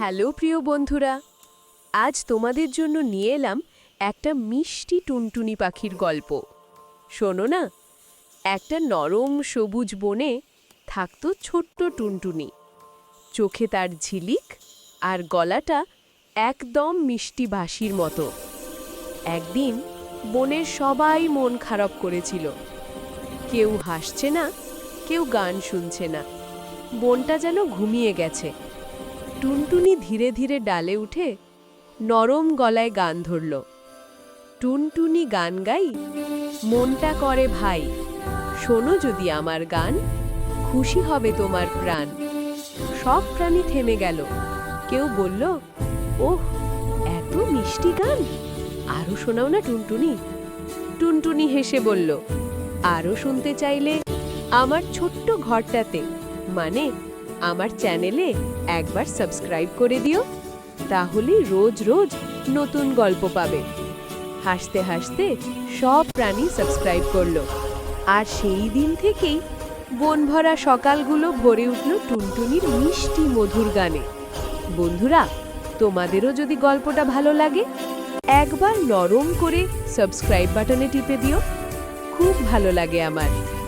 Hello প্রিয় বন্ধুরা, আজ তোমাদের জন্য নিয়ে এলাম একটা মিষ্টি টুনটুনি পাখির গল্প। শোনো না, একটা নরম সবুজ বনে থাকতো ছোট্ট টুনটুনি। চোখে তার ঝিলিক আর গলাটা একদম মিষ্টি বাঁশির মতো। একদিন বনের সবাই মন খারাপ করেছিল। কেউ হাসছে না, কেউ গান শুনছে না। বনটা যেন ঘুমিয়ে গেছে। টুনটুনি ধীরে ধীরে ডালে উঠে নরম গলায় গান ধরল। টুনটুনি গান গাই, মনটা করে ভাই, শোনো যদি আমার গান, খুশি হবে তোমার প্রাণ। সব প্রাণী থেমে গেল। কেউ বলল, ওহ, এত মিষ্টি গান আরও শোনাও না টুনটুনি। টুনটুনি হেসে বলল আরও শুনতে চাইলে আমার ছোট্ট ঘরটাতে মানে আমার চ্যানেলে একবার সাবস্ক্রাইব করে দিও, তাহলে রোজ রোজ নতুন গল্প পাবে। হাসতে হাসতে সব প্রাণী সাবস্ক্রাইব করল। আর সেই দিন থেকেই বনভরা সকালগুলো ভরে উঠল টুনটুনির মিষ্টি মধুর গানে। বন্ধুরা, তোমাদেরও যদি গল্পটা ভালো লাগে, একবার নরম করে সাবস্ক্রাইব বাটনে টিপে দিও। খুব ভালো লাগে আমার।